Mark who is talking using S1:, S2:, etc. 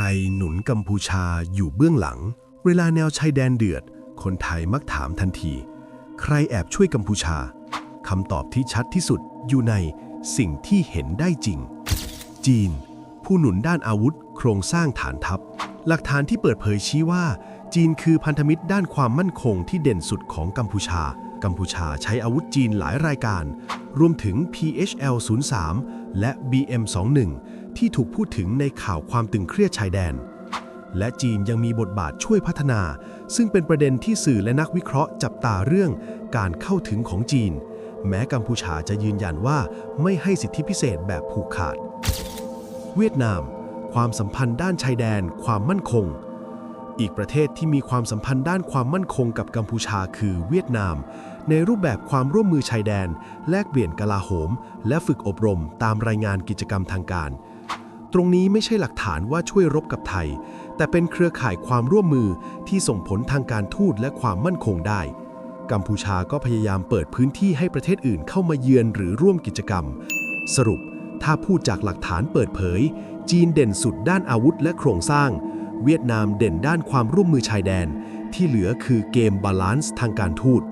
S1: รหนุนกัมพูชาอยู่เบื้องหลัง เวลาแนวชายแดนเดือด คนไทยมักถามทันที ใครแอบช่วยกัมพูชาคำตอบที่ชัดที่สุดอยู่ในสิ่งที่เห็นได้จริง จีน ผู้หนุนด้านอาวุธ โครงสร้างฐานทัพ หลักฐานที่เปิดเผยชี้ว่า จีนคือพันธมิตรด้านความมั่นคงที่เด่นสุดของกัมพูชา กัมพูชาใช้อาวุธจีนหลายรายการ รวมถึง PHL-03 และ BM-21 ที่ถูกพูดถึงในข่าวความตึงเครียดชายแดน และจีนยังมีบทบาทช่วยพัฒนา ซึ่งเป็นประเด็นที่สื่อและนักวิเคราะห์จับตาเรื่องการเข้าถึงของจีน แม้กัมพูชาจะยืนยันว่าไม่ให้สิทธิพิเศษแบบผูกขาด เวียดนาม ความสัมพันธ์ด้านชายแดน ความมั่นคงอีกประเทศที่มีความสัมพันธ์ด้านความมั่นคงกับกัมพูชาคือเวียดนาม ในรูปแบบความร่วมมือชายแดน แลกเปลี่ยนกลาโหม และฝึกอบรมตามรายงานกิจกรรมทางการ ตรงนี้ไม่ใช่หลักฐานว่าช่วยรบกับไทย แต่เป็นเครือข่ายความร่วมมือที่ส่งผลทางการทูตและความมั่นคงได้ กัมพูชาก็พยายามเปิดพื้นที่ให้ประเทศอื่นเข้ามาเยือนหรือร่วมกิจกรรม สรุป ถ้าพูดจากหลักฐานเปิดเผย จีนเด่นสุดด้านอาวุธและโครงสร้าง เวียดนามเด่นด้านความร่วมมือชายแดน ที่เหลือคือเกมบาลานซ์ทางการทูต